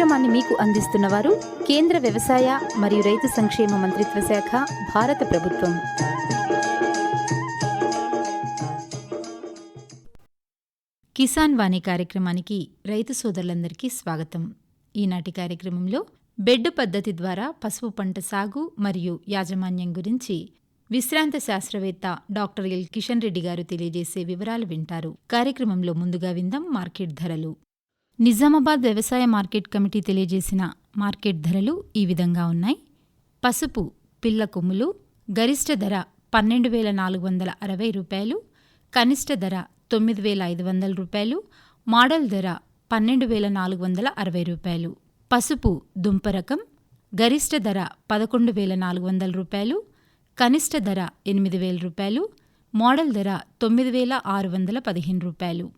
కార్యక్రమాన్ని మీకు అందిస్తున్నవారు కేంద్ర వ్యవసాయ మరియు రైతు సంక్షేమ మంత్రిత్వ శాఖ భారత ప్రభుత్వం. కిసాన్ వాణి కార్యక్రమానికి రైతు సోదరులందరికీ స్వాగతం. ఈనాటి కార్యక్రమంలో బెడ్ పద్ధతి ద్వారా పసుపు పంట సాగు మరియు యాజమాన్యం గురించి విశ్రాంత శాస్త్రవేత్త డాక్టర్ ఎల్ కిషన్ రెడ్డి గారు తెలియజేసే వివరాలు వింటారు. కార్యక్రమంలో ముందుగా విందాం మార్కెట్ ధరలు. నిజామాబాద్ వ్యవసాయ మార్కెట్ కమిటీ తెలియజేసిన మార్కెట్ ధరలు ఈ విధంగా ఉన్నాయి. పసుపు పిల్ల కొమ్ములు గరిష్ట ధర పన్నెండు వేల నాలుగు వందల అరవై రూపాయలు కనిష్ట ధర తొమ్మిది వేల ఐదు వందల రూపాయలు మోడల్ ధర పన్నెండు వేల నాలుగు వందల అరవై రూపాయలు. పసుపు దుంప రకం గరిష్ట ధర పదకొండు వేల నాలుగు వందల రూపాయలు కనిష్ట ధర ఎనిమిది వేల రూపాయలు మోడల్ ధర తొమ్మిది వేల ఆరు వందల పదిహేను రూపాయలు.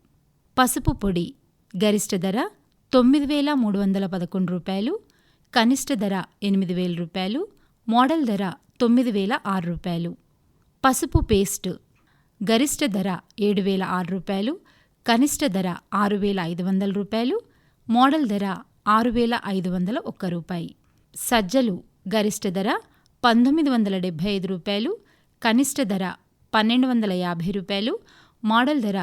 పసుపు పొడి గరిష్ట ధర తొమ్మిది వేల మూడు వందల పదకొండు రూపాయలు కనిష్ట ధర ఎనిమిది వేల రూపాయలు మోడల్ ధర తొమ్మిది వేల ఆరు రూపాయలు. పసుపు పేస్ట్ గరిష్ట ధర ఏడు వేల ఆరు రూపాయలు కనిష్ట ధర ఆరు వేల ఐదు వందల రూపాయలు మోడల్ ధర ఆరు వేల ఐదు వందల ఒక్క రూపాయి. సజ్జలు గరిష్ట ధర పంతొమ్మిది వందల డెబ్భై ఐదు రూపాయలు కనిష్ట ధర పన్నెండు వందల యాభై రూపాయలు మోడల్ ధర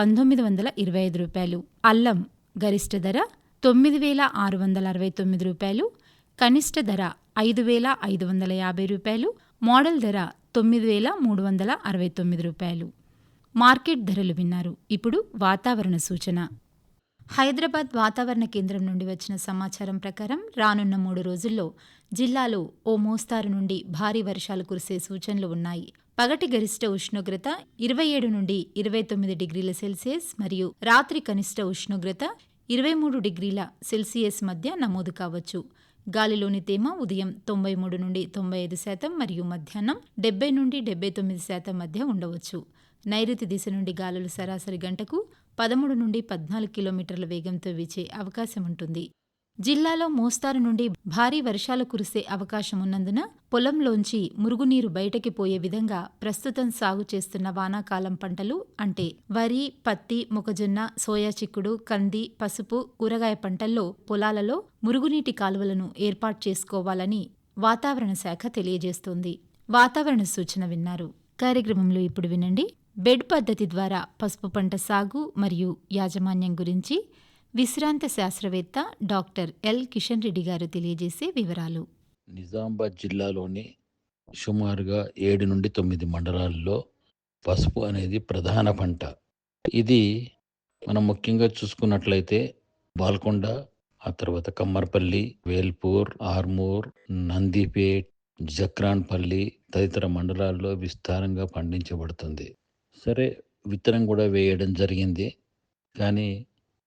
పంతొమ్మిది వందల ఇరవై ఐదు రూపాయలు. అల్లం గరిష్ట ధర తొమ్మిది వేల ఆరు వందల అరవై తొమ్మిది రూపాయలు. కనిష్ట ధర ఐదు వేల ఐదు వందల యాభై రూపాయలు. మోడల్ ధర తొమ్మిది వేల మూడు వందల అరవై తొమ్మిది రూపాయలు. మార్కెట్ ధరలు విన్నారు. ఇప్పుడు వాతావరణ సూచన. హైదరాబాద్ వాతావరణ కేంద్రం నుండి వచ్చిన సమాచారం ప్రకారం రానున్న మూడు రోజుల్లో జిల్లాలో ఓ మోస్తారు నుండి భారీ వర్షాలు కురిసే సూచనలు ఉన్నాయి. పగటి గరిష్ట ఉష్ణోగ్రత ఇరవై ఏడు నుండి ఇరవై తొమ్మిది డిగ్రీల సెల్సియస్ మరియు రాత్రి కనిష్ట ఉష్ణోగ్రత ఇరవై మూడు డిగ్రీల సెల్సియస్ మధ్య నమోదు కావచ్చు. గాలిలోని తేమ ఉదయం తొంభై మూడు నుండి తొంభై ఐదు శాతం మరియు మధ్యాహ్నం డెబ్బై నుండి డెబ్బై తొమ్మిది శాతం మధ్య ఉండవచ్చు. నైరుతి దిశ నుండి గాలులు సరాసరి గంటకు పదమూడు నుండి పద్నాలుగు కిలోమీటర్ల వేగంతో వీచే అవకాశం ఉంటుంది. జిల్లాలో మోస్తారు నుండి భారీ వర్షాలు కురిసే అవకాశం ఉన్నందున పొలంలోంచి మురుగునీరు బయటకి పోయే విధంగా ప్రస్తుతం సాగు చేస్తున్న వానాకాలం పంటలు అంటే వరి పత్తి మొక్కజొన్న సోయా చిక్కుడు కంది పసుపు కూరగాయ పంటల్లో పొలాలలో మురుగునీటి కాలువలను ఏర్పాటు చేసుకోవాలని వాతావరణ శాఖ తెలియజేస్తోంది. వాతావరణ సూచన విన్నారు. కార్యక్రమంలో ఇప్పుడు వినండి. బెడ్ పద్ధతి ద్వారా పసుపు పంట సాగు మరియు యాజమాన్యం గురించి విశ్రాంత శాస్త్రవేత్త డాక్టర్ ఎల్. కిషన్ రెడ్డి గారు తెలియజేసే వివరాలు. నిజామాబాద్ జిల్లాలోని సుమారుగా ఏడు నుండి తొమ్మిది మండలాల్లో పసుపు అనేది ప్రధాన పంట. ఇది మనం ముఖ్యంగా చూసుకున్నట్లయితే బాల్కొండ ఆ తర్వాత కమ్మర్పల్లి వేల్పూర్ ఆర్మూర్ నందిపేట్ జక్రాన్పల్లి తదితర మండలాల్లో విస్తారంగా పండించబడుతుంది. సరే విత్తనం కూడా వేయడం జరిగింది. కానీ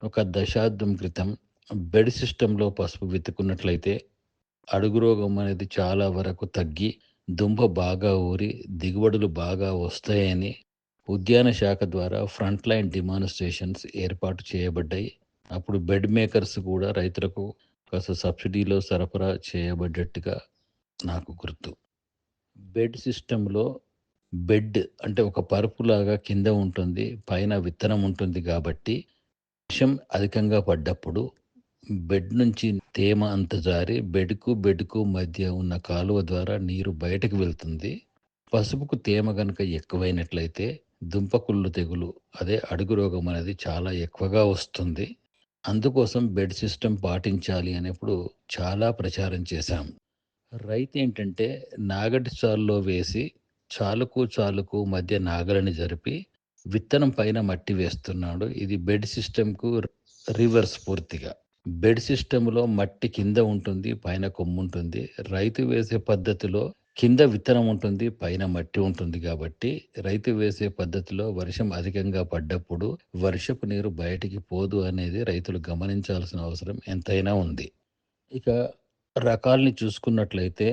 ఒక దశాబ్దం క్రితం బెడ్ సిస్టంలో పసుపు విత్తుకున్నట్లయితే అడుగు రోగం అనేది చాలా వరకు తగ్గి దుంప బాగా ఊరి దిగుబడులు బాగా వస్తాయని ఉద్యాన శాఖ ద్వారా ఫ్రంట్ లైన్ డిమాన్స్ట్రేషన్స్ ఏర్పాటు చేయబడ్డాయి. అప్పుడు బెడ్ మేకర్స్ కూడా రైతులకు కాస్త సబ్సిడీలో సరఫరా చేయబడ్డట్టుగా నాకు గుర్తు. బెడ్ సిస్టంలో బెడ్ అంటే ఒక పరుపులాగా కింద ఉంటుంది పైన విత్తనం ఉంటుంది కాబట్టి వర్షం అధికంగా పడ్డప్పుడు బెడ్ నుంచి తేమ అంత జారి బెడ్కు బెడ్కు మధ్య ఉన్న కాలువ ద్వారా నీరు బయటకు వెళ్తుంది. పసుపుకు తేమ కనుక ఎక్కువైనట్లయితే దుంపకుళ్ళు తెగులు అదే అడుగు రోగం అనేది చాలా ఎక్కువగా వస్తుంది. అందుకోసం బెడ్ సిస్టమ్ పాటించాలి అనేప్పుడు చాలా ప్రచారం చేశాం. రైతు ఏంటంటే నాగటి చాల్లో వేసి చాలుకు చాలుకు మధ్య నాగలని జరిపి విత్తనం పైన మట్టి వేస్తున్నాడు. ఇది బెడ్ సిస్టమ్కు రివర్స్ పూర్తిగా. బెడ్ సిస్టంలో మట్టి కింద ఉంటుంది పైన కొమ్ము ఉంటుంది. రైతు వేసే పద్ధతిలో కింద విత్తనం ఉంటుంది పైన మట్టి ఉంటుంది కాబట్టి రైతు వేసే పద్ధతిలో వర్షం అధికంగా పడ్డప్పుడు వర్షపు నీరు బయటికి పోదు అనేది రైతులు గమనించాల్సిన అవసరం ఎంతైనా ఉంది. ఇక రకాల్ని చూసుకున్నట్లయితే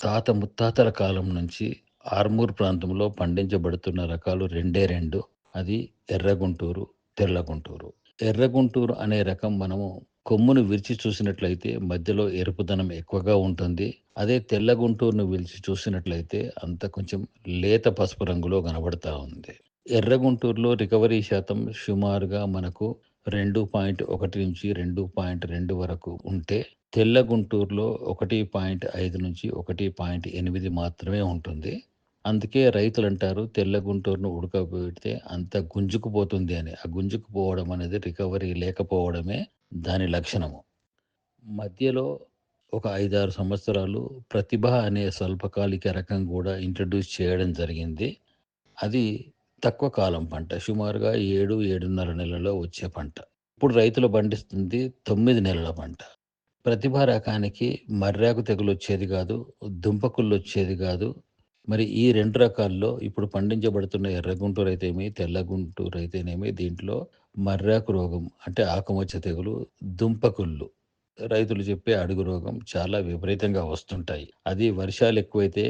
తాత ముత్తాతల కాలం నుంచి ఆర్మూర్ ప్రాంతంలో పండించబడుతున్న రకాలు రెండే రెండు. అది ఎర్రగుంటూరు తెల్లగుంటూరు. ఎర్రగుంటూరు అనే రకం మనము కొమ్మును విరిచి చూసినట్లయితే మధ్యలో ఎరుపుదనం ఎక్కువగా ఉంటుంది. అదే తెల్ల గుంటూరును విరిచి చూసినట్లయితే అంత కొంచెం లేత పసుపు రంగులో కనబడతా ఉంది. ఎర్ర గుంటూరులో రికవరీ శాతం సుమారుగా మనకు రెండు పాయింట్ ఒకటి నుంచి రెండు పాయింట్ రెండు వరకు ఉంటే తెల్ల గుంటూరులో ఒకటి పాయింట్ ఐదు నుంచి ఒకటి పాయింట్ ఎనిమిది మాత్రమే ఉంటుంది. అందుకే రైతులు అంటారు తెల్ల గుంటూరును ఉడకబెడితే అంత గుంజుకుపోతుంది అని. ఆ గుంజుకుపోవడం అనేది రికవరీ లేకపోవడమే దాని లక్షణము. మధ్యలో ఒక ఐదారు సంవత్సరాలు ప్రతిభ అనే స్వల్పకాలిక రకం కూడా ఇంట్రడ్యూస్ చేయడం జరిగింది. అది తక్కువ కాలం పంట సుమారుగా ఏడు ఏడున్నర నెలలో వచ్చే పంట. ఇప్పుడు రైతులు పండిస్తుంది తొమ్మిది నెలల పంట. ప్రతిభ రకానికి మర్రాకు తెగులు వచ్చేది కాదు దుంపకుళ్ళు వచ్చేది కాదు మరి ఈ రెండు రకాల్లో ఇప్పుడు పండించబడుతున్న ఎర్ర ఎర్రగుంటూరు అయితేమి తెల్లగుంటూరు అయితేనేమి దీంట్లో మర్రాకు రోగం అంటే ఆకుమచ్చ తెగులు దుంపకుళ్ళు రైతులు చెప్పే అడుగు రోగం చాలా విపరీతంగా వస్తుంటాయి. అది వర్షాలు ఎక్కువైతే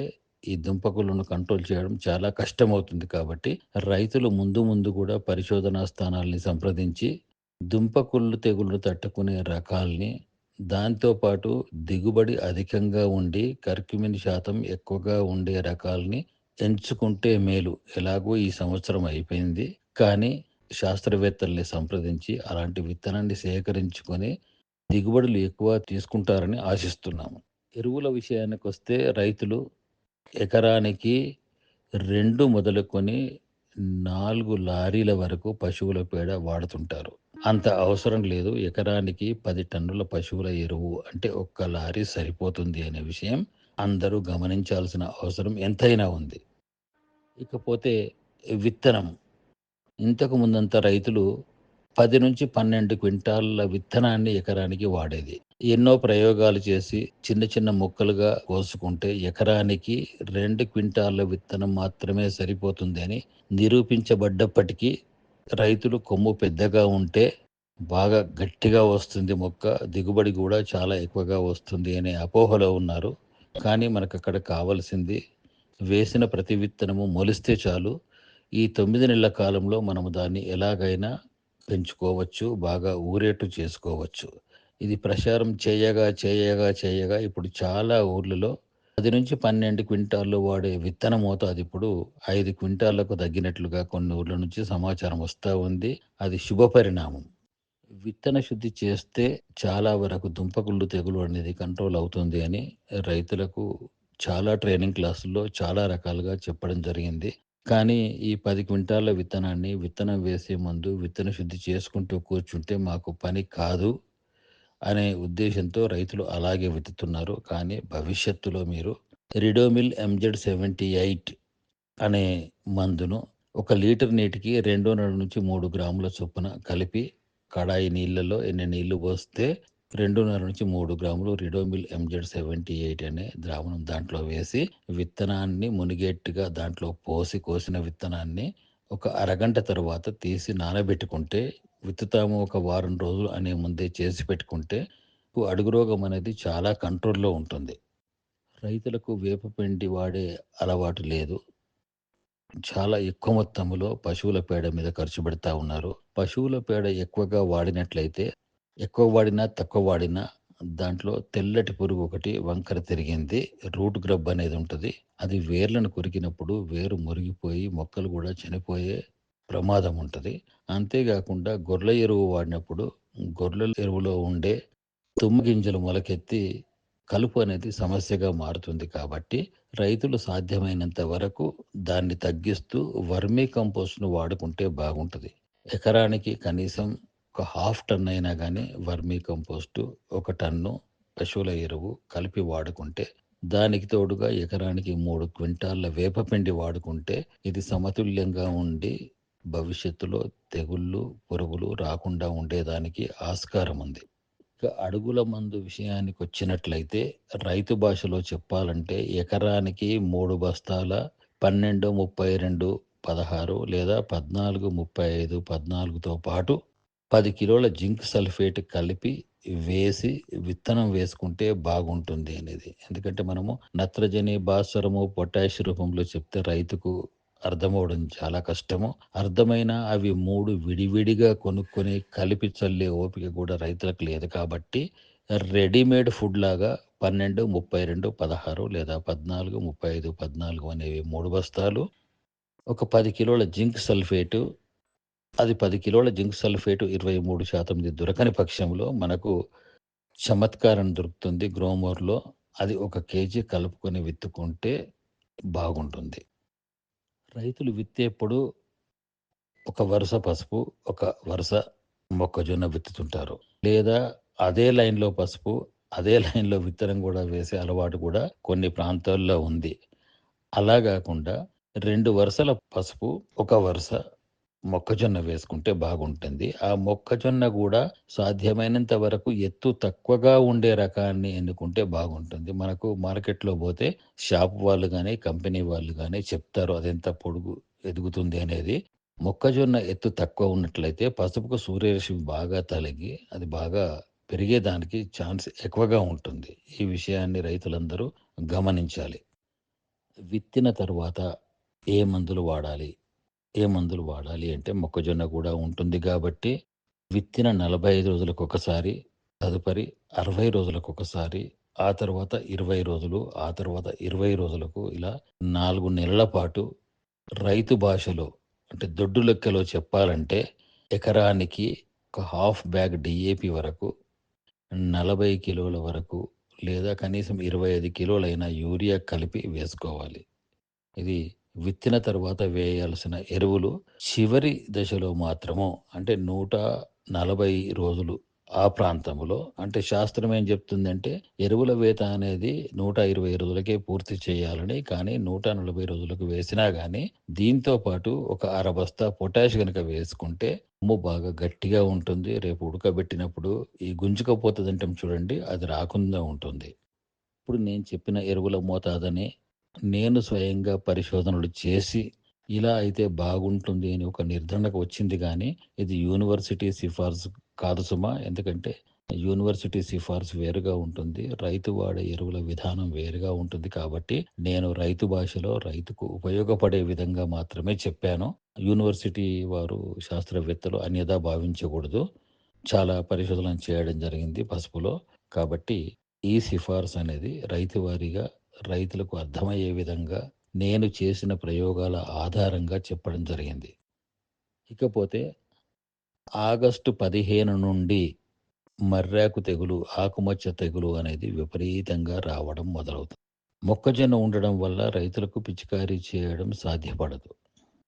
ఈ దుంపకులను కంట్రోల్ చేయడం చాలా కష్టమవుతుంది కాబట్టి రైతులు ముందు ముందు కూడా పరిశోధనా స్థానాల్ని సంప్రదించి దుంపకుళ్ళు తెగుళ్ళు తట్టుకునే రకాల్ని దాంతోపాటు దిగుబడి అధికంగా ఉండి కర్క్యుమిన్ శాతం ఎక్కువగా ఉండే రకాల్ని ఎంచుకుంటే మేలు. ఎలాగో ఈ సంవత్సరం అయిపోయింది. కానీ శాస్త్రవేత్తల్ని సంప్రదించి అలాంటి విత్తనాన్ని సేకరించుకొని దిగుబడులు ఎక్కువ తీసుకుంటారని ఆశిస్తున్నాము. ఎరువుల విషయానికి వస్తే రైతులు ఎకరానికి రెండు మొదలుకొని నాలుగు లారీల వరకు పశువుల పేడ వాడుతుంటారు. అంత అవసరం లేదు. ఎకరానికి పది టన్నుల పశువుల ఎరువు అంటే ఒక్క లారీ సరిపోతుంది అనే విషయం అందరూ గమనించాల్సిన అవసరం ఎంతైనా ఉంది. ఇకపోతే విత్తనం. ఇంతకు ముందంత రైతులు పది నుంచి పన్నెండు క్వింటాళ్ళ విత్తనాన్ని ఎకరానికి వాడేది. ఎన్నో ప్రయోగాలు చేసి చిన్న చిన్న మొక్కలుగా కోసుకుంటే ఎకరానికి రెండు క్వింటాళ్ళ విత్తనం మాత్రమే సరిపోతుంది అని నిరూపించబడ్డప్పటికీ రైతులు కొమ్ము పెద్దగా ఉంటే బాగా గట్టిగా వస్తుంది మొక్క దిగుబడి కూడా చాలా ఎక్కువగా వస్తుంది అనే అపోహలో ఉన్నారు. కానీ మనకు అక్కడ కావలసింది వేసిన ప్రతి విత్తనము మొలిస్తే చాలు. ఈ తొమ్మిది నెలల కాలంలో మనము దాన్ని ఎలాగైనా పెంచుకోవచ్చు బాగా ఊరేటు చేసుకోవచ్చు. ఇది ప్రచారం చేయగా చేయగా చేయగా ఇప్పుడు చాలా ఊర్లలో పది నుంచి పన్నెండు క్వింటాల్లో వాడే విత్తన మోతాదు ఇప్పుడు ఐదు క్వింటాళ్ళకు తగ్గినట్లుగా కొన్ని ఊర్ల నుంచి సమాచారం వస్తూ ఉంది. అది శుభ పరిణామం. విత్తన శుద్ధి చేస్తే చాలా వరకు దుంపకుళ్ళు తెగులు అనేది కంట్రోల్ అవుతుంది అని రైతులకు చాలా ట్రైనింగ్ క్లాసుల్లో చాలా రకాలుగా చెప్పడం జరిగింది. కానీ ఈ పది క్వింటాల విత్తనాన్ని విత్తనం వేసే ముందు విత్తన శుద్ధి చేసుకుంటూ కూర్చుంటే మాకు పని కాదు. అనే ఉద్దేశంతో రైతులు అలాగే వెతుతున్నారు కానీ భవిష్యత్తులో మీరు రిడోమిల్ ఎంజెడ్ సెవెంటీ ఎయిట్ అనే మందును ఒక లీటర్ నీటికి రెండున్నర నుంచి మూడు గ్రాముల చొప్పున కలిపి కడాయి నీళ్ళలో ఎన్ని నీళ్ళు పోస్తే రెండున్నర నుంచి మూడు గ్రాములు రిడోమిల్ ఎంజెడ్ సెవెంటీ ఎయిట్ అనే ద్రావణం దాంట్లో వేసి విత్తనాన్ని మునిగేట్టుగా దాంట్లో పోసి కోసిన విత్తనాన్ని ఒక అరగంట తర్వాత తీసి నానబెట్టుకుంటే విత్తుతాము ఒక వారం రోజులు అనే ముందే చేసి పెట్టుకుంటే అడుగు రోగం అనేది చాలా కంట్రోల్లో ఉంటుంది. రైతులకు వేపపిండి వాడే అలవాటు లేదు. చాలా ఎక్కువ మొత్తంలో పశువుల పేడ మీద ఖర్చు పెడతా ఉన్నారు. పశువుల పేడ ఎక్కువగా వాడినట్లయితే ఎక్కువ వాడినా తక్కువ వాడినా దాంట్లో తెల్లటి పురుగు ఒకటి వంకర తిరిగింది రూట్ గ్రబ్ అనేది ఉంటుంది. అది వేర్లను కొరికినప్పుడు వేరు మురిగిపోయి మొక్కలు కూడా చనిపోయే ప్రమాదం ఉంటుంది. అంతేకాకుండా గొర్రెల ఎరువు వాడినప్పుడు గొర్రెల ఎరువులో ఉండే తుమ్ము గింజలు మొలకెత్తి కలుపు అనేది సమస్యగా మారుతుంది కాబట్టి రైతులు సాధ్యమైనంత వరకు దాన్ని తగ్గిస్తూ వర్మీ కంపోస్ట్ను వాడుకుంటే బాగుంటుంది. ఎకరానికి కనీసం ఒక హాఫ్ టన్ అయినా కానీ వర్మీ కంపోస్టు ఒక టన్ను పశువుల ఎరువు కలిపి వాడుకుంటే దానికి తోడుగా ఎకరానికి మూడు క్వింటాళ్ళ వేపపిండి వాడుకుంటే ఇది సమతుల్యంగా ఉండి భవిష్యత్తులో తెగుళ్ళు పురుగులు రాకుండా ఉండేదానికి ఆస్కారం ఉంది. ఇక అడుగుల మందు విషయానికి వచ్చినట్లయితే రైతు భాషలో చెప్పాలంటే ఎకరానికి మూడు బస్తాల పన్నెండు ముప్పై రెండు పదహారు లేదా పద్నాలుగు ముప్పై ఐదు పద్నాలుగుతో పాటు పది కిలోల జింక్ సల్ఫేట్ కలిపి వేసి విత్తనం వేసుకుంటే బాగుంటుంది అనేది. ఎందుకంటే మనము నత్రజని భాస్వరము పొటాష్ రూపంలో చెప్తే రైతుకు అర్థమవడం చాలా కష్టము. అర్థమైన అవి మూడు విడివిడిగా కొనుక్కొని కలిపి చల్లే ఓపిక కూడా రైతులకు లేదు కాబట్టి రెడీమేడ్ ఫుడ్ లాగా పన్నెండు ముప్పై రెండు పదహారు లేదా పద్నాలుగు ముప్పై ఐదు పద్నాలుగు అనేవి మూడు బస్తాలు ఒక పది కిలోల జింక్ సల్ఫేటు అది పది కిలోల జింక్ సల్ఫేటు ఇరవై మూడు శాతం దొరకని పక్షంలో మనకు చమత్కారం దొరుకుతుంది గ్రోమోర్లో. అది ఒక కేజీ కలుపుకొని విత్తుకుంటే బాగుంటుంది. రైతులు విత్తేప్పుడు ఒక వరుస పసుపు ఒక వరుస మొక్కజొన్న విత్తుతుంటారు. లేదా అదే లైన్లో పసుపు అదే లైన్లో విత్తనం కూడా వేసే అలవాటు కూడా కొన్ని ప్రాంతాల్లో ఉంది. అలా కాకుండా రెండు వరుసల పసుపు ఒక వరుస మొక్కజొన్న వేసుకుంటే బాగుంటుంది. ఆ మొక్కజొన్న కూడా సాధ్యమైనంత వరకు ఎత్తు తక్కువగా ఉండే రకాన్ని ఎన్నుకుంటే బాగుంటుంది. మనకు మార్కెట్లో పోతే షాప్ వాళ్ళు కానీ కంపెనీ వాళ్ళు కానీ చెప్తారు అదెంత పొడుగు ఎదుగుతుంది అనేది. మొక్కజొన్న ఎత్తు తక్కువ ఉన్నట్లయితే పసుపుకు సూర్యరశ్మి బాగా తలిగి అది బాగా పెరిగేదానికి ఛాన్స్ ఎక్కువగా ఉంటుంది. ఈ విషయాన్ని రైతులందరూ గమనించాలి. విత్తిన తర్వాత ఏ మందులు వాడాలి? ఏ మందులు వాడాలి అంటే మొక్కజొన్న కూడా ఉంటుంది కాబట్టి విత్తిన నలభై ఐదు రోజులకు ఒకసారి తదుపరి అరవై రోజులకు ఒకసారి ఆ తర్వాత ఇరవై రోజులు ఆ తర్వాత ఇరవై రోజులకు ఇలా నాలుగు నెలల పాటు రైతు భాషలో అంటే దొడ్డు లెక్కలో చెప్పాలంటే ఎకరానికి ఒక హాఫ్ బ్యాగ్ డిఏపి వరకు నలభై కిలోల వరకు లేదా కనీసం ఇరవై ఐదు కిలోలైన యూరియా కలిపి వేసుకోవాలి. ఇది విత్తిన తర్వాత వేయాల్సిన ఎరువులు చివరి దశలో మాత్రము అంటే నూట నలభై రోజులు ఆ ప్రాంతంలో అంటే శాస్త్రం ఏం చెప్తుందంటే ఎరువుల వేత అనేది నూట ఇరవై రోజులకే పూర్తి చేయాలని కానీ నూట నలభై రోజులకు వేసినా కానీ దీంతో పాటు ఒక అర బస్తా పొటాష్ కనుక వేసుకుంటే ఉమ్ము బాగా గట్టిగా ఉంటుంది. రేపు ఉడకబెట్టినప్పుడు ఈ గుంజుకపోతుంది అంటాం చూడండి అది రాకుండా ఉంటుంది. ఇప్పుడు నేను చెప్పిన ఎరువుల మోతాదని నేను స్వయంగా పరిశోధనలు చేసి ఇలా అయితే బాగుంటుంది అని ఒక నిర్ధారణకు వచ్చింది కానీ ఇది యూనివర్సిటీ సిఫార్సు కాదు సుమా. ఎందుకంటే యూనివర్సిటీ సిఫార్సు వేరుగా ఉంటుంది. రైతు వాడే ఎరువుల విధానం వేరుగా ఉంటుంది కాబట్టి నేను రైతు భాషలో రైతుకు ఉపయోగపడే విధంగా మాత్రమే చెప్పాను. యూనివర్సిటీ వారు శాస్త్రవేత్తలు అన్యదా భావించకూడదు. చాలా పరిశోధనలు చేయడం జరిగింది పసుపులో. కాబట్టి ఈ సిఫార్సు అనేది రైతు వారీగా రైతులకు అర్థమయ్యే విధంగా నేను చేసిన ప్రయోగాల ఆధారంగా చెప్పడం జరిగింది. ఇకపోతే ఆగస్టు పదిహేను నుండి మర్రాకు తెగులు ఆకుమచ్చ తెగులు అనేది విపరీతంగా రావడం మొదలవుతుంది. మొక్కజొన్న ఉండడం వల్ల రైతులకు పిచికారీ చేయడం సాధ్యపడదు.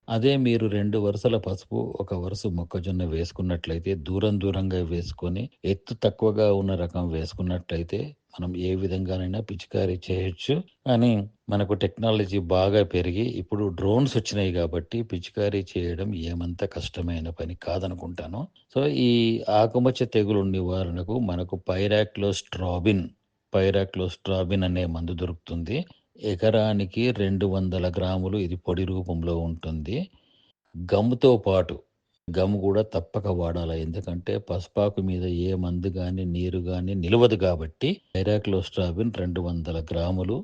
అదే మీరు రెండు వరుసల పసుపు ఒక వరుస మొక్కజొన్న వేసుకున్నట్లయితే దూరం దూరంగా వేసుకొని ఎత్తు తక్కువగా ఉన్న రకం వేసుకున్నట్లయితే మనం ఏ విధంగానైనా పిచికారీ చేయొచ్చు. కానీ మనకు టెక్నాలజీ బాగా పెరిగి ఇప్పుడు డ్రోన్స్ వచ్చినాయి కాబట్టి పిచికారీ చేయడం ఏమంత కష్టమైన పని కాదనుకుంటాను. సో ఈ ఆకుమచ్చ తెగులు నివారణకు మనకు పైరాక్లో స్ట్రాబిన్ పైరాక్లో స్ట్రాబిన్ అనే మందు దొరుకుతుంది. ఎకరానికి రెండు వందల గ్రాములు ఇది పొడి రూపంలో ఉంటుంది. గమ్ముతో పాటు గమ్ కూడా తప్పక వాడాలి. ఎందుకంటే పసుపాకు మీద ఏ మందు కానీ నీరు కానీ నిలవదు కాబట్టి ఐరాక్లోస్ట్రాబిన్ రెండు వందల గ్రాములు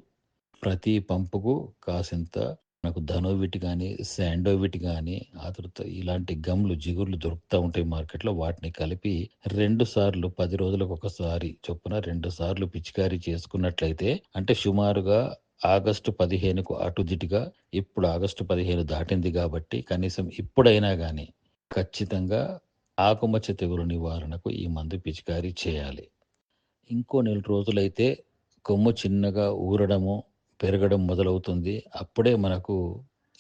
ప్రతి పంపుకు కాసింత మనకు ధనోవిట్ కానీ శాండోవిట్ కానీ ఆ తర్వాత ఇలాంటి గమ్లు జిగుర్లు దొరుకుతూ ఉంటాయి మార్కెట్లో. వాటిని కలిపి రెండు సార్లు పది రోజులకు ఒకసారి చొప్పున రెండు సార్లు పిచికారీ చేసుకున్నట్లయితే అంటే సుమారుగా ఆగస్టు పదిహేనుకు అటుదిటిగా ఇప్పుడు ఆగస్టు పదిహేను దాటింది కాబట్టి కనీసం ఇప్పుడైనా కానీ ఖచ్చితంగా ఆకుమచ్చ తెగులు నివారణకు ఈ మందు పిచికారీ చేయాలి. ఇంకో నెల రోజులైతే కొమ్ము చిన్నగా ఊరడము పెరగడం మొదలవుతుంది. అప్పుడే మనకు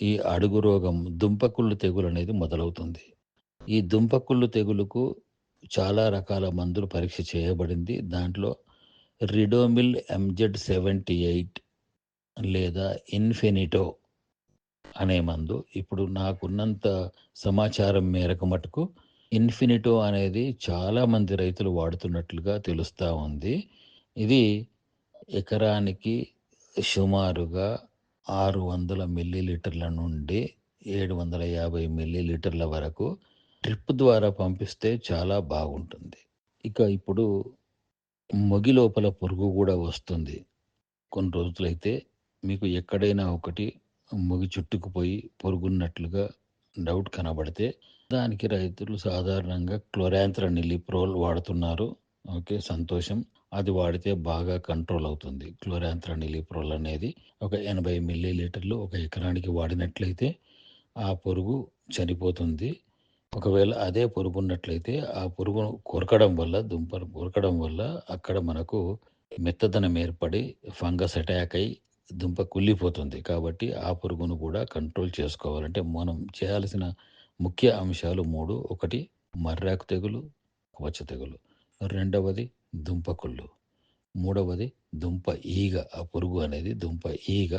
ఈ అడుగు రోగం దుంపకుళ్ళు తెగులు అనేది మొదలవుతుంది. ఈ దుంపకుళ్ళు తెగులుకు చాలా రకాల మందులు పరీక్ష చేయబడింది. దాంట్లో రిడోమిల్ ఎంజెడ్ సెవెంటీ ఎయిట్ లేదా ఇన్ఫినిటో అనే మందు ఇప్పుడు నాకున్నంత సమాచారం మేరకు మటుకు ఇన్ఫినిటో అనేది చాలామంది రైతులు వాడుతున్నట్లుగా తెలుస్తూ ఉంది. ఇది ఎకరానికి సుమారుగా 600 మిల్లీలీటర్ల నుండి 750 మిల్లీలీటర్ల వరకు డ్రిప్ ద్వారా పంపిస్తే చాలా బాగుంటుంది. ఇక ఇప్పుడు మొగి లోపల పురుగు కూడా వస్తుంది. కొన్ని రోజులైతే మీకు ఎక్కడైనా ఒకటి మొగి చుట్టుకుపోయి పొరుగున్నట్లుగా డౌట్ కనబడితే దానికి రైతులు సాధారణంగా క్లోరాంత్రనిలిప్రోల్ వాడుతున్నారు. ఓకే. సంతోషం. అది వాడితే బాగా కంట్రోల్ అవుతుంది. క్లోరాంత్రనిలిప్రోల్ అనేది ఒక ఎనభై మిల్లీ లీటర్లు ఒక ఎకరానికి వాడినట్లయితే ఆ పురుగు చనిపోతుంది. ఒకవేళ అదే పురుగున్నట్లయితే ఆ పురుగును కొరకడం వల్ల దుంపను కొరకడం వల్ల అక్కడ మనకు మెత్తదనం ఏర్పడి ఫంగస్ అటాక్ అయ్యి దుంప కుళ్ళిపోతుంది. కాబట్టి ఆ పురుగును కూడా కంట్రోల్ చేసుకోవాలంటే మనం చేయాల్సిన ముఖ్య అంశాలు మూడు ఒకటి మర్రాకు తెగులు, పచ్చ తెగులు. రెండవది దుంప కుళ్ళు. మూడవది దుంప ఈగ. ఆ పురుగు అనేది దుంప ఈగ.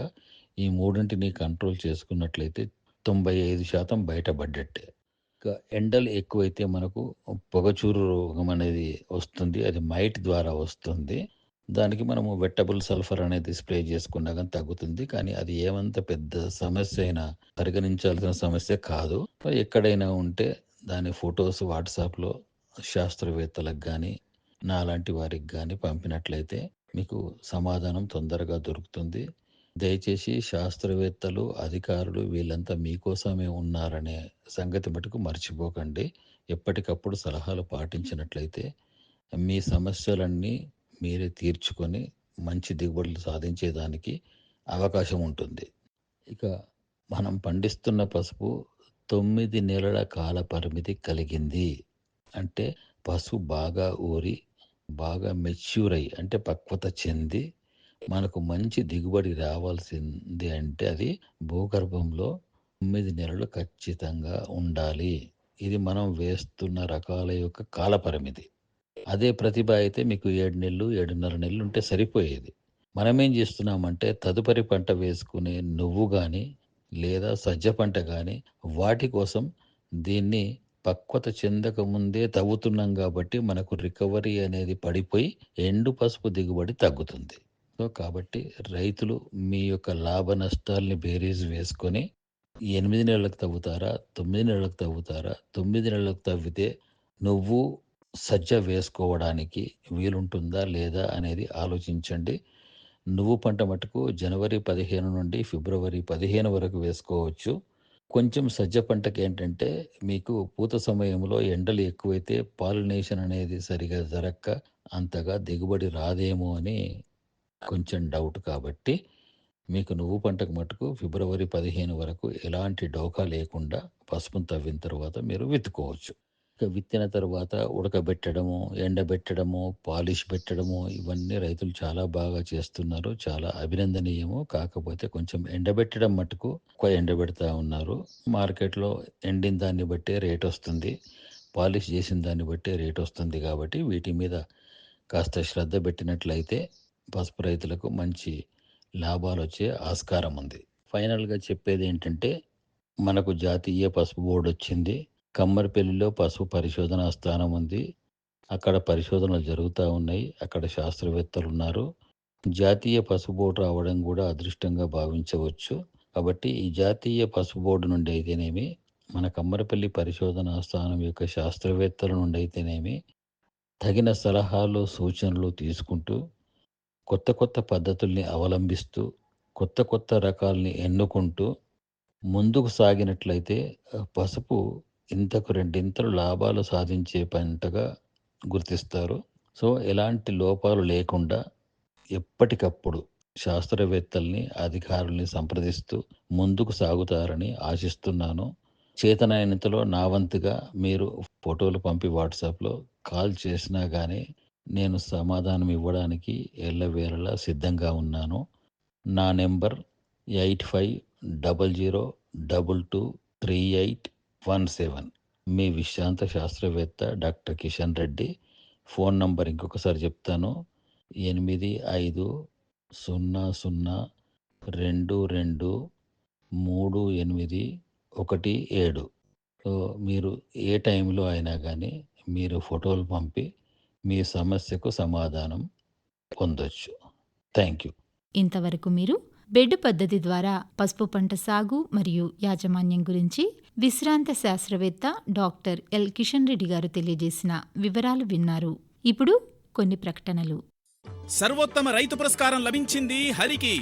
ఈ మూడింటిని కంట్రోల్ చేసుకున్నట్లయితే 95% బయటపడ్డట్టే. ఇంకా ఎండలు ఎక్కువైతే మనకు పొగచూరు రోగం అనేది వస్తుంది. అది మైట్ ద్వారా వస్తుంది. దానికి మనము వెట్టబుల్ సల్ఫర్ అనేది స్ప్రే చేసుకున్నా కానీ తగ్గుతుంది. కానీ అది ఏమంత పెద్ద సమస్య అయినా పరిగణించాల్సిన సమస్య కాదు. ఎక్కడైనా ఉంటే దాని ఫొటోస్ వాట్సాప్‌లో శాస్త్రవేత్తలకు కానీ నాలాంటి వారికి కానీ పంపినట్లయితే మీకు సమాధానం తొందరగా దొరుకుతుంది. దయచేసి శాస్త్రవేత్తలు, అధికారులు వీళ్ళంతా మీకోసమే ఉన్నారనే సంగతి మటుకు మర్చిపోకండి. ఎప్పటికప్పుడు సలహాలు పాటించినట్లయితే మీ సమస్యలన్నీ మీరే తీర్చుకొని మంచి దిగుబడులు సాధించేదానికి అవకాశం ఉంటుంది. ఇక మనం పండిస్తున్న పసుపు తొమ్మిది నెలల కాల పరిమితి కలిగింది. అంటే పసుపు బాగా ఊరి, బాగా మెచ్యూర్ అయ్యి అంటే పక్వత చెంది మనకు మంచి దిగుబడి రావాల్సింది అంటే అది భూగర్భంలో తొమ్మిది నెలలు ఖచ్చితంగా ఉండాలి. ఇది మనం వేస్తున్న రకాల యొక్క కాలపరిమితి అదే ప్రతిభ అయితే మీకు ఏడు నెలలు, 7.5 నెలలు ఉంటే సరిపోయేది. మనమేం చేస్తున్నామంటే తదుపరి పంట వేసుకునే నువ్వు కానీ లేదా సజ్జ పంట కానీ వాటి కోసం దీన్ని పక్వత చెందక ముందే తవ్వుతున్నాం కాబట్టి మనకు రికవరీ అనేది పడిపోయి ఎండు పసుపు దిగుబడి తగ్గుతుంది. సో, కాబట్టి రైతులు మీ యొక్క లాభ నష్టాల్ని బేరీజ్ వేసుకొని ఎనిమిది నెలలకు తవ్వుతారా? తొమ్మిది నెలలకు తవ్వుతారా? తొమ్మిది నెలలకు తవ్వితే నువ్వు, సజ్జ వేసుకోవడానికి వీలుంటుందా? లేదా? అనేది ఆలోచించండి. నువ్వు పంట మటుకు జనవరి 15 నుండి ఫిబ్రవరి 15 వరకు వేసుకోవచ్చు. కొంచెం సజ్జ పంటకేంటంటే మీకు పూత సమయంలో ఎండలు ఎక్కువైతే పాలినేషన్ అనేది సరిగా జరక్క అంతగా దిగుబడి రాదేమో అని కొంచెం డౌట్ కాబట్టి మీకు నువ్వు పంటకు మటుకు ఫిబ్రవరి 15 వరకు ఎలాంటి డోకా లేకుండా పసుపును తవ్విన తర్వాత మీరు విత్తుకోవచ్చు. విత్తిన తర్వాత ఉడకబెట్టడము, ఎండబెట్టడము, పాలిష్ పెట్టడము ఇవన్నీ రైతులు చాలా బాగా చేస్తున్నారు. చాలా అభినందనీయము. కాకపోతే కొంచెం ఎండబెట్టడం మటుకు ఎక్కువ ఎండబెడతా ఉన్నారు. మార్కెట్‌లో ఎండిన దాన్ని బట్టే రేటొస్తుంది. పాలిష్ చేసిన దాన్ని బట్టే రేటొస్తుంది కాబట్టి వీటి మీద కాస్త శ్రద్ధ పెట్టినట్లయితే పసుపు రైతులకు మంచి లాభాలు వచ్చే ఆస్కారం ఉంది. ఫైనల్‌గా చెప్పేది ఏంటంటే మనకు జాతీయ పసుపు బోర్డు వచ్చింది కమ్మరిపల్లిలో పసుపు పరిశోధనా స్థానం ఉంది. అక్కడ పరిశోధనలు జరుగుతూ ఉన్నాయి. అక్కడ శాస్త్రవేత్తలు ఉన్నారు జాతీయ పసుపు బోర్డు రావడం కూడా అదృష్టంగా భావించవచ్చు. కాబట్టి ఈ జాతీయ పసుపు బోర్డు నుండి అయితేనేమి, మన కమ్మరిపల్లి పరిశోధనా స్థానం యొక్క శాస్త్రవేత్తల నుండి అయితేనేమి తగిన సలహాలు, సూచనలు తీసుకుంటూ కొత్త కొత్త పద్ధతుల్ని అవలంబిస్తూ, కొత్త కొత్త రకాల్ని ఎన్నుకుంటూ ముందుకు సాగినట్లయితే పసుపు ఇంతకు రెండింతలు లాభాలు సాధించే పంటగా గుర్తిస్తారు. సో, ఎలాంటి లోపాలు లేకుండా ఎప్పటికప్పుడు శాస్త్రవేత్తల్ని, అధికారుల్ని సంప్రదిస్తూ ముందుకు సాగుతారని ఆశిస్తున్నాను. చేతనైనంతలో నా వంతుగా మీరు ఫోటోలు పంపి వాట్సాప్‌లో కాల్ చేసినా కానీ నేను సమాధానం ఇవ్వడానికి ఎల్లవేళలా సిద్ధంగా ఉన్నాను. నా number eight five double zero double two three eight one seven మీ విశ్రాంత శాస్త్రవేత్త doctor Kishan Reddy. Phone number ఇంకొకసారి చెప్తాను. ఎనిమిది ఐదు సున్నా సున్నా రెండు రెండు మూడు ఎనిమిది ఒకటి ఏడు మీరు ఏ టైంలో అయినా కానీ మీరు ఫోటోలు పంపి మీ సమస్యకు సమాధానం పొందొచ్చు థ్యాంక్ యూ ఇంతవరకు మీరు బెడ్ పద్ధతి ద్వారా పసుపు పంట సాగు మరియు యాజమాన్యం గురించి విశ్రాంత శాస్త్రవేత్త డాక్టర్ ఎల్ కిషన్ రెడ్డి గారు తెలియజేసిన వివరాలు విన్నారు. ఇప్పుడు కొన్ని ప్రకటనలు. సర్వోత్తమ రైతు పురస్కారం లభించింది హరికి.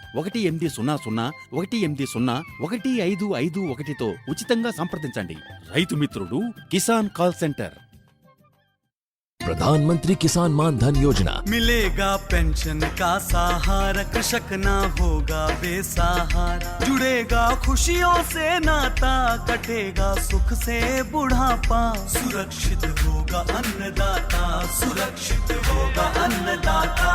ఒకటి ఎనిమిది సున్నా సున్నా ఒకటి ఎనిమిది సున్నా ఒకటి ఐదు ఐదు ఒకటితో ఉచితంగా సంప్రదించండి రైతు మిత్రుడు కిసాన్ కాల్ సెంటర్ प्रधानमंत्री किसान मान धन योजना मिलेगा पेंशन का सहारा कृषक ना होगा बेसहारा जुड़ेगा खुशियों से नाता कटेगा सुख से बुढ़ापा सुरक्षित होगा अन्नदाता सुरक्षित होगा अन्नदाता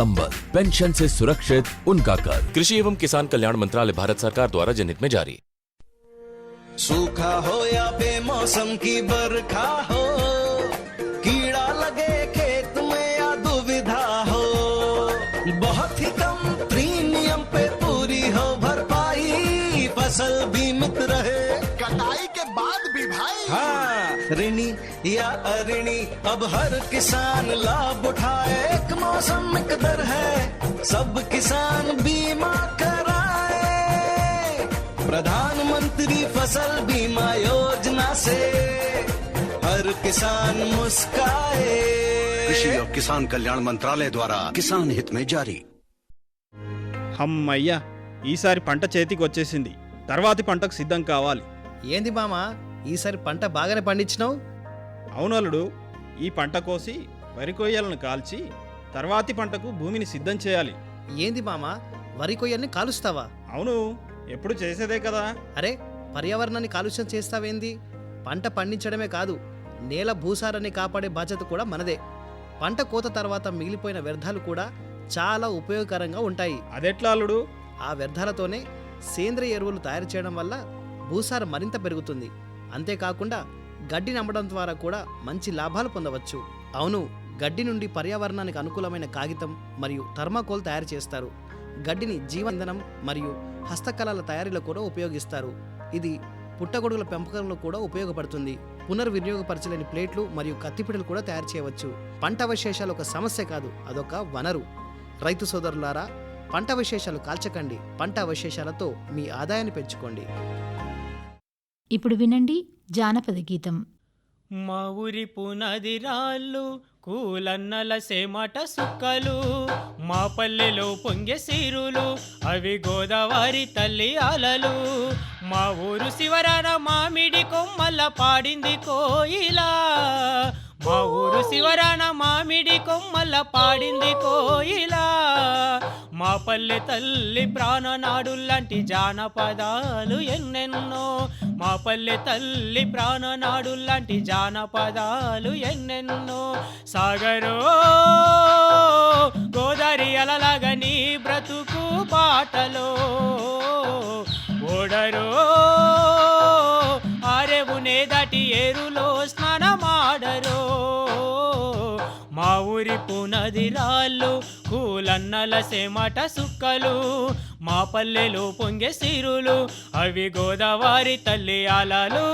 संबल पेंशन से सुरक्षित उनका कर कृषि एवं किसान कल्याण मंत्रालय भारत सरकार द्वारा जनहित में जारी। सूखा हो या बेमौसम की बरखा हो ऋणी या अऋणी अब हर किसान लाभ उठाए एक मौसम एक दर है सब किसान बीमा कराए प्रधानमंत्री फसल बीमा योजना से हर किसान मुस्काए कृषि और किसान कल्याण मंत्रालय द्वारा किसान हित में जारी అమ్మయ్యా ఈసారి పంట చేతికి వచ్చేసింది తర్వాతి పంటకు సిద్ధం కావాలి ఏంది మామా ఈసారి పంట బాగానే పండించినావు? అవునలుడు ఈ పంట కోసి వరి కొయ్యలను కాల్చి తర్వాతి పంటకు భూమిని సిద్ధం చేయాలి. ఏంది మామా? వరి కొయ్యల్ని కాలుస్తావా? అవును. ఎప్పుడు చేసేదే కదా. అరే పర్యావరణాన్ని కాలుష్యం చేస్తావేంది? పంట పండించడమే కాదు నేల భూసారాన్ని కాపాడే బాధ్యత కూడా మనదే. పంట కోత తర్వాత మిగిలిపోయిన వ్యర్థాలు కూడా చాలా ఉపయోగకరంగా ఉంటాయి. అదెట్లా అల్లుడు? ఆ వ్యర్థాలతోనే సేంద్రియ ఎరువులు తయారు చేయడం వల్ల భూసారం మరింత పెరుగుతుంది. అంతేకాకుండా గడ్డి నమ్మడం ద్వారా కూడా మంచి లాభాలు పొందవచ్చు. అవును గడ్డి నుండి పర్యావరణానికి అనుకూలమైన కాగితం మరియు థర్మాకోల్ తయారు చేస్తారు. గడ్డిని జీవ ఇంధనం మరియు హస్తకళల తయారీలో కూడా ఉపయోగిస్తారు. ఇది పుట్టగొడుగుల పెంపకంలో కూడా ఉపయోగపడుతుంది. పునర్వినియోగపరచలేని ప్లేట్లు మరియు కత్తిపీటలు కూడా తయారు చేయవచ్చు. పంట అవశేషాలు ఒక సమస్య కాదు అదొక వనరు. రైతు సోదరులారా పంట అవశేషాలు కాల్చకండి. పంట అవశేషాలతో మీ ఆదాయాన్ని పెంచుకోండి. ఇప్పుడు వినండి జానపద గీతం. మా ఊరి పునాది రాళ్ళు కూలన్నల సేమట సుక్కలు మా పల్లెలో పొంగే సీరులు అవి గోదావరి తల్లి అలలు. మా ఊరు శివరాన మామిడి కొమ్మల పాడింది కోయిలా. మా ఊరు శివరాన మామిడి కొమ్మల పాడింది కోయిలా. మా పల్లె తల్లి ప్రాణనాడు లాంటి జానపదాలు ఎన్నెన్నో. మా పల్లె తల్లి ప్రాణనాడు లాంటి జానపదాలు ఎన్నెన్నో. సాగరో గోదారి అలలాగని బ్రతుకు పాటలో. ఓడరో ఆరేవునే దాటి ఏరులో స్నానమాడరో. మా ఊరి పునది రాళ్ళు కూలన్నల సేమట సుక్కలు మా పల్లెలు పొంగే సిరులు అవి గోదావరి తల్లి అలలు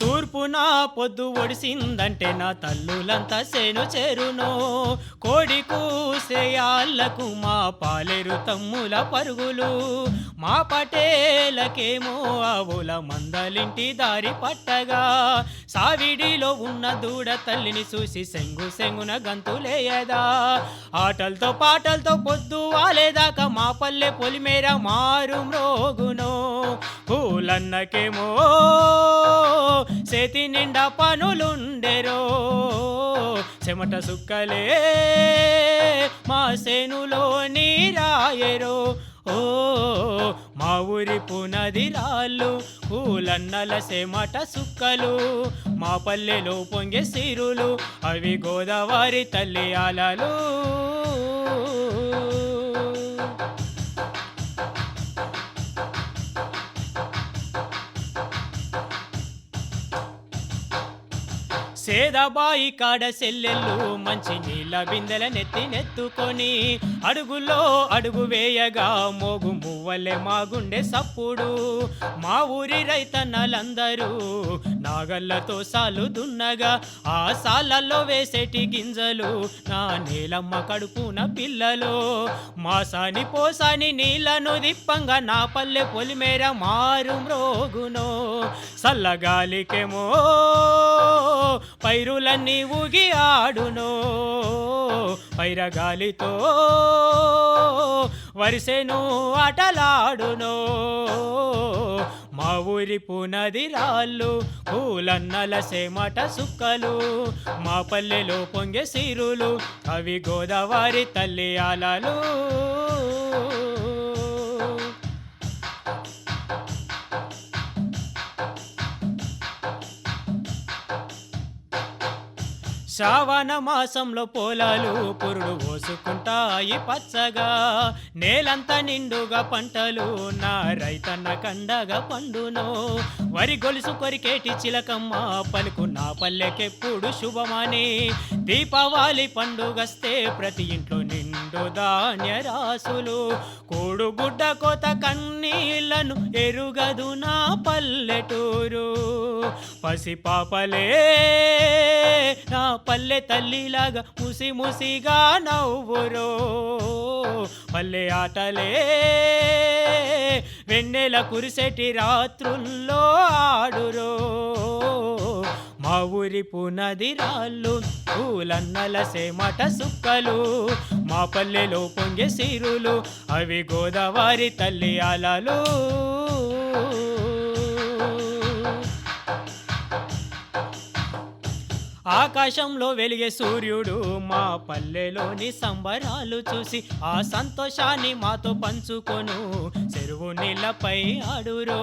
తూర్పున పొద్దు ఒడిసిందంటే నా తల్లులంతా సేను చేరును. కోడి కూసేయాళ్ళకు మా పాలేరు తమ్ముల పరుగులు. మా పటేలకేమో ఆవుల మందలింటి దారి పట్టగా. సావిడిలో ఉన్న దూడ తల్లిని చూసి సెంగు సెంగున గంతులేయదా ఆటలతో పాటలతో పొద్దు వాలేదాకా మా పల్లె పొలిమేర మారు మ్రోగును పూలన్నకేమో చేతి నిండా పనులుండెరో. చెమట సుక్కలే మా సేనులో నీరాయరో. ఓ మా ఊరి పునది రాళ్ళు పూలన్నల సెమట సుక్కలు మా పల్లెలో పొంగే సిరులు అవి గోదావరి తల్లి అలలు పేదబాయి కాడ సెల్లెళ్ళు మంచి నీళ్ళ బిందెల నెత్తి నెత్తుకొని అడుగులో అడుగు వేయగా మోగు మువ్వలే మా గుండె సప్పుడు. మా ఊరి రైతన్నలందరూ నాగళ్ళతో సాలు దున్నగా ఆ సాలల్లో వేసేటి గింజలు నా నీలమ్మ కడుపున పిల్లలు. మాసాని పోసాని నీళ్ళను దిప్పంగా నా పల్లె పొలిమేర మారు మ్రోగునో సల్లగాలికేమో పైరులన్నీ ఊగి ఆడునో. పైరగాలితో వరిసెను ఆటలాడునో. మా ఊరి పునది రాళ్ళు పూలన్నల సేమట సుక్కలు. మా పల్లెలో పొంగే సిరులు అవి గోదావరి తల్లి అలలు శ్రావణ మాసంలో పొలాలు పురుడు పోసుకుంటాయి పచ్చగా. నేలంతా నిండుగా పంటలు నా రైతన్న కండగా పండును. వరి గొలుసు కొరికేటి చిలకమ్మ పలుకు నా పల్లెకెప్పుడు శుభమని. దీపావళి పండుగస్తే ప్రతి ఇంట్లో నిండు ధాన్య రాసులు. కూడుగుడ్డ కోత కన్నీళ్ళను ఎరుగదు నా పల్లెటూరు. పసిపాపలే నా పల్లె తల్లిలాగా ముసి ముసిగా నవ్వురో. పల్లె ఆటలే వెన్నెల కురిసెటి రాత్రుల్లో ఆడురో. మా ఊరి పునది రాళ్ళు పూలన్నల సేమట సుక్కలు మా పల్లెలో పొంగే సిరులు అవి గోదావరి తల్లి అలలు. ఆకాశంలో వెలిగే సూర్యుడు మా పల్లెలోని సంబరాలు చూసి ఆ సంతోషాన్ని మాతో పంచుకొను. చెరువు నీళ్ళపై ఆడురో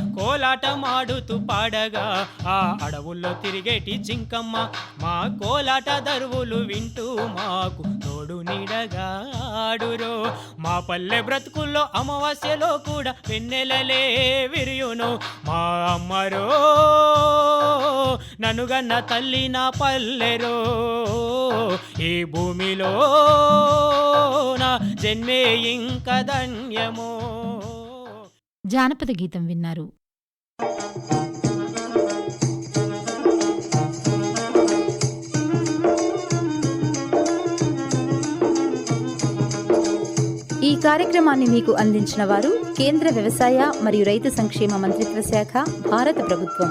కోలాటం ఆడుతూ పాడగా ఆ అడవుల్లో తిరిగేటి జింకమ్మ మా కోలాట దరువులు వింటూ మాకు తోడు నీడగా ఆడురో. మా పల్లె బ్రతుకుల్లో అమావాస్యలో కూడా వెన్నెలలే విరియును. మా అమ్మరో నన్నుగన్న తల్లి నా పల్లెరో ఈ భూమిలో నా జన్మే ఇంక ధన్యమో. జానపద గీతం విన్నారు. ఈ కార్యక్రమాన్ని మీకు అందించిన వారు కేంద్ర వ్యవసాయ మరియు రైతు సంక్షేమ మంత్రిత్వ శాఖ భారత ప్రభుత్వం.